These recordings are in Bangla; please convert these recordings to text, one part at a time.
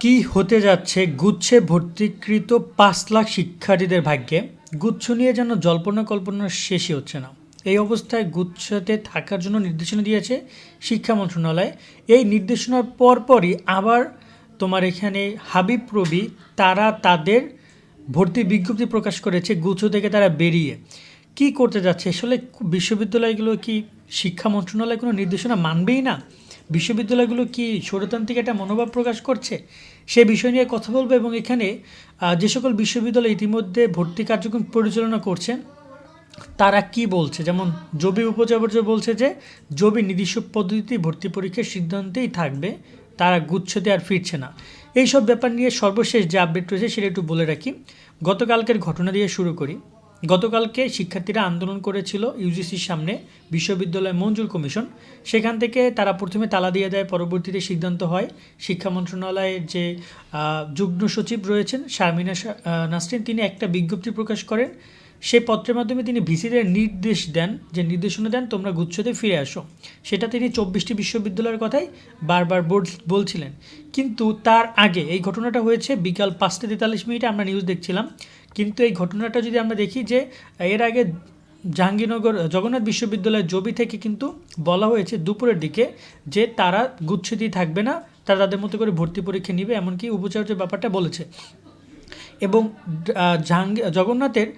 কি হতে যাচ্ছে গুচ্ছে ভর্তিকৃত পাঁচ লাখ শিক্ষার্থীদের ভাগ্যে? গুচ্ছ নিয়ে যেন জল্পনা কল্পনা শেষই হচ্ছে না। এই অবস্থায় গুচ্ছতে থাকার জন্য নির্দেশনা দিয়েছে শিক্ষা মন্ত্রণালয়। এই নির্দেশনার পরপরই আবার তোমার এখানে হাবিব প্রবি তারা তাদের ভর্তি বিজ্ঞপ্তি প্রকাশ করেছে গুচ্ছ থেকে তারা বেরিয়ে। কি করতে যাচ্ছে? আসলে বিশ্ববিদ্যালয়গুলো কি শিক্ষা মন্ত্রণালয় কোনো নির্দেশনা মানবেই না? বিশ্ববিদ্যালয়গুলো কি স্বরতান্ত্রিক একটা মনোভাব প্রকাশ করছে? সে বিষয় নিয়ে কথা বলব এবং এখানে যে সকল বিশ্ববিদ্যালয় ইতিমধ্যে ভর্তি কার্যক্রম পরিচালনা করছেন, তারা কি বলছে? যেমন জবি উপচার্য বলছে যে, জবি নির্দিষ্ট পদ্ধতিতে ভর্তি পরীক্ষার সিদ্ধান্তেই থাকবে, তারা গুচ্ছতে আর ফিরছে না। এইসব ব্যাপার নিয়ে সর্বশেষ যে আপডেট রয়েছে সেটা একটু বলে রাখি। গতকালকের ঘটনা দিয়ে শুরু করি। গতকালকে শিক্ষার্থীরা আন্দোলন করেছিল ইউজিসির সামনে বিশ্ববিদ্যালয় মঞ্জুর কমিশন। সেখান থেকে তারা প্রথমে তালা দিয়ে দেয়, পরবর্তীতে সিদ্ধান্ত হয়। শিক্ষা মন্ত্রণালয়ের যে যুগ্ম সচিব রয়েছেন শারমিনা নাসরিন, তিনি একটা বিজ্ঞপ্তি প্রকাশ করেন। সেই পত্রের মাধ্যমে তিনি ভিসিদের নির্দেশ দেন, যে নির্দেশনা দেন, তোমরা গুচ্ছতে ফিরে আসো। সেটা তিনি চব্বিশটি বিশ্ববিদ্যালয়ের কথাই বারবার বল- বলছিলেন। কিন্তু তার আগে এই ঘটনাটা হয়েছে বিকাল পাঁচটা তেতাল্লিশ মিনিটে আমরা নিউজ দেখছিলাম। কিন্তু এই ঘটনাটা যদি আমরা দেখি যে এর আগে জাহাঙ্গীরনগর জগন্নাথ বিশ্ববিদ্যালয়ের জবি থেকে কিন্তু বলা হয়েছে দুপুরের দিকে যে তারা গুচ্ছতেই থাকবে না তারা তাদের মতো করে ভর্তি পরীক্ষা নিবে এমনকি উপাচার্যের ব্যাপারটা বলেছে। এবং আহ, জাহাঙ্গীর জগন্নাথের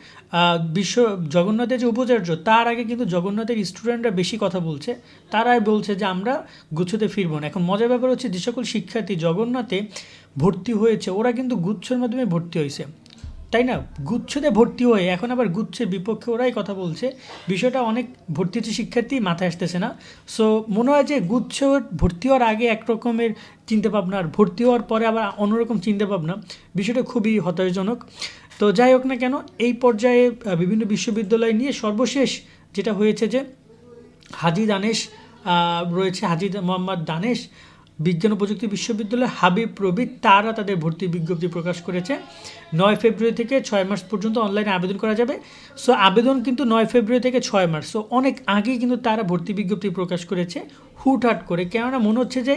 বিশ্ব জগন্নাথের যে উপাচার্য তার আগে কিন্তু জগন্নাথের স্টুডেন্টরা বেশি কথা বলছে। তারাই বলছে যে আমরা গুচ্ছতে ফিরবো না। এখন মজার ব্যাপার হচ্ছে যে সকল শিক্ষার্থী জগন্নাথে ভর্তি হয়েছে ওরা কিন্তু গুচ্ছর মাধ্যমে ভর্তি হয়েছে। তাই না? গুচ্ছতে ভর্তি হয়ে এখন আবার গুচ্ছের বিপক্ষে ওরাই কথা বলছে। বিষয়টা অনেক ভর্তি হচ্ছে শিক্ষার্থী মাথায় আসতেছে না। সো মনে হয় যে গুচ্ছ ভর্তি হওয়ার আগে একরকমের চিন্তাভাবনা আর ভর্তি হওয়ার পরে আবার অন্যরকম চিন্তাভাবনা বিষয়টা খুবই হতাশজনক। তো যাই হোক না কেন, এই পর্যায়ে বিভিন্ন বিশ্ববিদ্যালয় নিয়ে সর্বশেষ যেটা হয়েছে যে হাজি দানেশ রয়েছে হাজি মোহাম্মদ দানেশ। বিজ্ঞান ও প্রযুক্তি বিশ্ববিদ্যালয় হাবিব প্রবীর, তারা তাদের ভর্তি বিজ্ঞপ্তি প্রকাশ করেছে। নয় ফেব্রুয়ারি থেকে ছয় মার্চ পর্যন্ত অনলাইনে আবেদন করা যাবে। সো আবেদন কিন্তু নয় ফেব্রুয়ারি থেকে ছয় মার্চ। সো অনেক আগেই কিন্তু তারা ভর্তি বিজ্ঞপ্তি প্রকাশ করেছে। হুটহাট করে। কেননা মনে হচ্ছে যে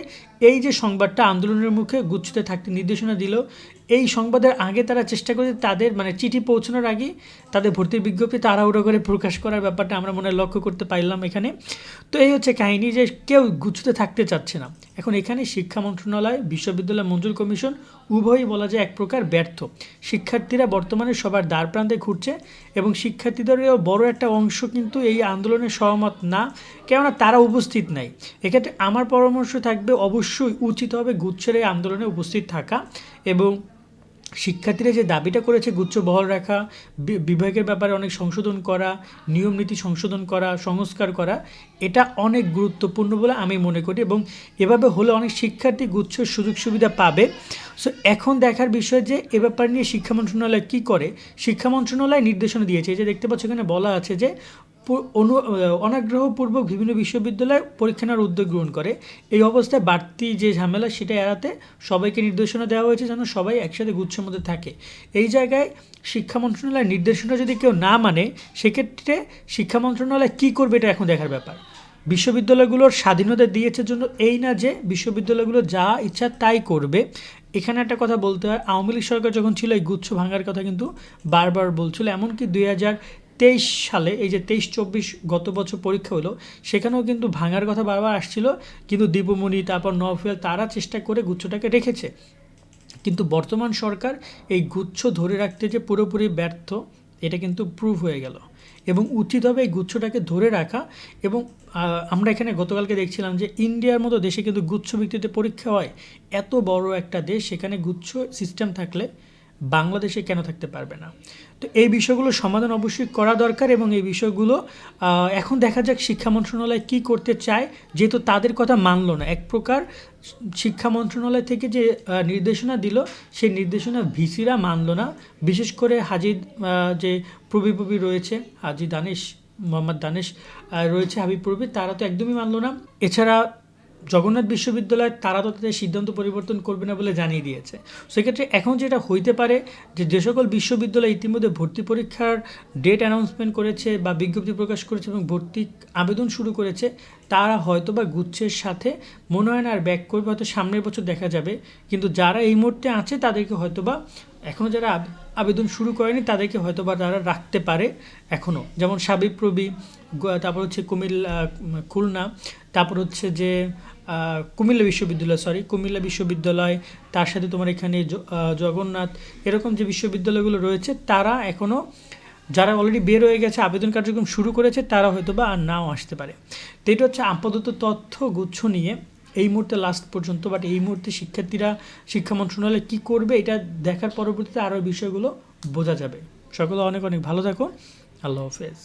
এই যে সংবাদটা আন্দোলনের মুখে গুচ্ছতে থাকতে নির্দেশনা দিল, এই সংবাদের আগে তারা চেষ্টা করে তাদের মানে চিঠি পৌঁছানোর আগে তাদের ভর্তির বিজ্ঞপ্তি তাড়াহুড়ো করে প্রকাশ করার ব্যাপারটা আমরা মনে লক্ষ্য করতে পারলাম এখানে। তো এই হচ্ছে কাহিনী যে কেউ গুচ্ছতে থাকতে চাচ্ছে না। এখন এখানে শিক্ষা মন্ত্রণালয়, বিশ্ববিদ্যালয় মঞ্জুর কমিশন উভয়ই বলা যায় এক প্রকার ব্যর্থ। শিক্ষার্থীরা বর্তমানে সবার দ্বার প্রান্তে ঘুরছে এবং শিক্ষার্থীদেরও বড় একটা অংশ কিন্তু এই আন্দোলনে সহমত না, কেননা তারা উপস্থিত নাই। এক্ষেত্রে আমার পরামর্শ থাকবে অবশ্যই উচিত হবে গুচ্ছের এই আন্দোলনে উপস্থিত থাকা এবং শিক্ষার্থীরা যে দাবিটা করেছে গুচ্ছ বহাল রাখা বিভাগের ব্যাপারে অনেক সংশোধন করা, নিয়ম নীতি সংশোধন করা, সংস্কার করা, এটা অনেক গুরুত্বপূর্ণ বলে আমি মনে করি এবং এভাবে হলে অনেক শিক্ষার্থী গুচ্ছ সুযোগ সুবিধা পাবে। সো এখন দেখার বিষয় যে এ ব্যাপার নিয়ে শিক্ষা মন্ত্রণালয় কী করে? শিক্ষা মন্ত্রণালয় নির্দেশনা দিয়েছে। যে দেখতে পাচ্ছ এখানে বলা আছে যে অনু অনাগ্রহপূর্বক বিভিন্ন বিশ্ববিদ্যালয় পরীক্ষা নেওয়ার উদ্যোগ গ্রহণ করে। এই অবস্থায় বাড়তি যে ঝামেলা সেটা এড়াতে সবাইকে নির্দেশনা দেওয়া হয়েছে যেন সবাই একসাথে গুচ্ছের মধ্যে থাকে। এই জায়গায় শিক্ষা মন্ত্রণালয়ের নির্দেশনা যদি কেউ না মানে সেক্ষেত্রে শিক্ষা মন্ত্রণালয় কী করবে এটা এখন দেখার ব্যাপার। বিশ্ববিদ্যালয়গুলোর স্বাধীনতা দিয়েছে জন্য এই না যে বিশ্ববিদ্যালয়গুলো যা ইচ্ছা তাই করবে। এখানে একটা কথা বলতে হয়, আওয়ামী লীগ সরকার যখন ছিল এই গুচ্ছ ভাঙার কথা কিন্তু বারবার বলছিল, এমনকি দুই হাজার তেইশ সালে, এই যে তেইশ চব্বিশ গত বছর পরীক্ষা হলো, সেখানেও কিন্তু ভাঙার কথা বারবার আসছিল, কিন্তু দীপমণি, তারপর নফেল তারা চেষ্টা করে গুচ্ছটাকে রেখেছে। কিন্তু বর্তমান সরকার এই গুচ্ছ ধরে রাখতে যে পুরোপুরি ব্যর্থ, এটা কিন্তু প্রুভ হয়ে গেল। এবং উচিত হবে এই গুচ্ছটাকে ধরে রাখা এবং আমরা এখানে গতকালকে দেখছিলাম যে ইন্ডিয়ার মতো দেশে কিন্তু গুচ্ছ ভিত্তিতে পরীক্ষা হয়। এত বড় একটা দেশ, সেখানে গুচ্ছ সিস্টেম থাকলে বাংলাদেশে কেন থাকতে পারবে না? তো এই বিষয়গুলো সমাধান অবশ্যই করা দরকার এবং এই বিষয়গুলো এখন দেখা যাক শিক্ষা মন্ত্রণালয় কী করতে চায় যেহেতু তাদের কথা মানল না। এক প্রকার শিক্ষা মন্ত্রণালয় থেকে যে নির্দেশনা দিল সেই নির্দেশনা ভিসিরা মানল না। বিশেষ করে আহ, যে প্রবি প্রবি রয়েছে হাজি দানেশ মোহাম্মদ দানেশ রয়েছে হাবিব প্রবি তারা তো একদমই মানল না। এছাড়া জগন্নাথ বিশ্ববিদ্যালয় তারা তো তাদের সিদ্ধান্ত পরিবর্তন করবে না বলে জানিয়ে দিয়েছে। সেক্ষেত্রে এখন যেটা হইতে পারে যে যে সকল বিশ্ববিদ্যালয় ইতিমধ্যে ভর্তি পরীক্ষার ডেট অ্যানাউন্সমেন্ট করেছে বা বিজ্ঞপ্তি প্রকাশ করেছে এবং ভর্তি আবেদন শুরু করেছে, তারা হয়তো বা গুচ্ছের সাথে মনে হয় না আর ব্যাক করবে। হয়তো সামনের বছর দেখা যাবে। কিন্তু যারা এই মুহূর্তে আছে, তাদেরকে হয়তো বা এখনও যারা আবেদন শুরু করেনি, তাদেরকে হয়তো বা তারা রাখতে পারে এখনও যেমন সাবিপ্রবি তারপর হচ্ছে কুমিল্লা খুলনা, তারপর হচ্ছে যে কুমিল্লা বিশ্ববিদ্যালয় সরি কুমিল্লা বিশ্ববিদ্যালয়, তার সাথে তোমার এখানে জগন্নাথ, এরকম যে বিশ্ববিদ্যালয়গুলো রয়েছে, তারা এখনও যারা অলরেডি বের হয়ে গেছে, আবেদন কার্যক্রম শুরু করেছে, তারা হয়তো বা আর নাও আসতে পারে। তো এটা হচ্ছে আপাতত তথ্য গুচ্ছ নিয়ে, এই মুহূর্তে লাস্ট পর্যন্ত বাট এই মুহূর্তে শিক্ষার্থীরা, শিক্ষা মন্ত্রণালয় কী করবে, এটা দেখার পরবর্তীতে আরও বিষয়গুলো বোঝা যাবে। সকলে অনেক অনেক ভালো থাকো। আল্লাহ হাফেজ।